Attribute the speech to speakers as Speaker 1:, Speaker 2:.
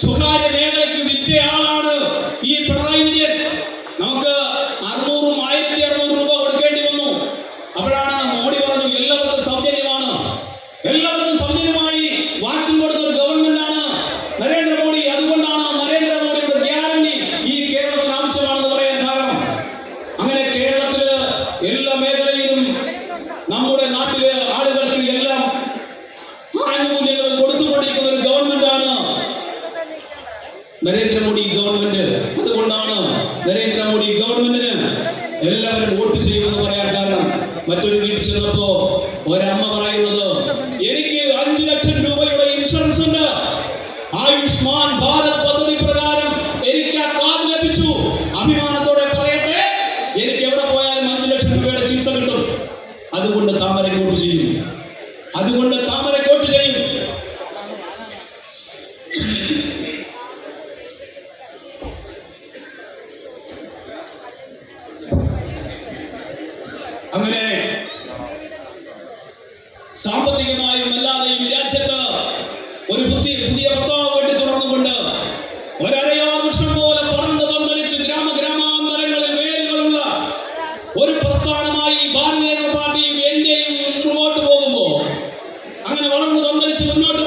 Speaker 1: സ്വകാര്യ മേഖലയ്ക്ക് വിറ്റ ആളാണ് ഈ പിണറായി വിജയൻ. നമുക്ക് അറുന്നൂറും ആയിരത്തി അറുന്നൂറ് രൂപ കൊടുക്കേണ്ടി വന്നു. അപ്പോഴാണ് മോഡി പറഞ്ഞു എല്ലാവർക്കും സൗജന്യമാണ്. എല്ലാവർക്കും സൗജന്യമായി വാക്സിൻ കൊടുത്ത ഒരു ഗവൺമെന്റ് ആണ് നരേന്ദ്രമോദി. അതുകൊണ്ടാണ് നരേന്ദ്രമോദിയുടെ ഗ്യാരണ്ടി ഈ കേരളത്തിന് ആവശ്യമാണെന്ന് പറയാൻ കാരണം. അങ്ങനെ കേരളത്തിൽ എല്ലാ മേഖലയിലും നമ്മുടെ നാട്ടിൽ നരേന്ദ്രമോദി ഗവൺമെന്റ്. അതുകൊണ്ടാണ് നരേന്ദ്രമോദി ഗവൺമെന്റിന് എല്ലാവരും വോട്ട് ചെയ്യുമെന്ന് പറയാൻ കാരണം. മറ്റൊരു വീട്ടിൽ ചെന്നപ്പോ ഒരമ്മ പറയുന്നത് എനിക്ക് അഞ്ചു ലക്ഷം രൂപയുടെ ഇൻഷുറൻസ് ഉണ്ട്. ആയുഷ്മാൻ ഭാരത് പദ്ധതി പ്രകാരം എനിക്ക് ആ കാർഡ് ലഭിച്ചു. അഭിമാനത്തോടെ പറയട്ടെ എനിക്ക് എവിടെ പോയാലും അഞ്ചു ലക്ഷം രൂപയുടെ ചികിത്സ കിട്ടും. അതുകൊണ്ട് താമരക്കോട്ട് ചെയ്യും അങ്ങനെ സാമ്പത്തികമായും അല്ലാതെയും രാജ്യത്ത് ഒരു പുതിയ പുതിയ പത്താവ് വേണ്ടി തുറന്നുകൊണ്ട് ഒരറിയാം വർഷം പോലെ പറന്ന് പന്തലിച്ച് ഗ്രാമ ഗ്രാമാന്തരങ്ങളിൽ വേരുകളുള്ള ഒരു പ്രസ്ഥാനമായി ഭാരതീയ ജനതാ പാർട്ടിയും എന്റെയും മുന്നോട്ട് പോകുമ്പോൾ അങ്ങനെ വളർന്ന് പന്തലിച്ച് മുന്നോട്ട്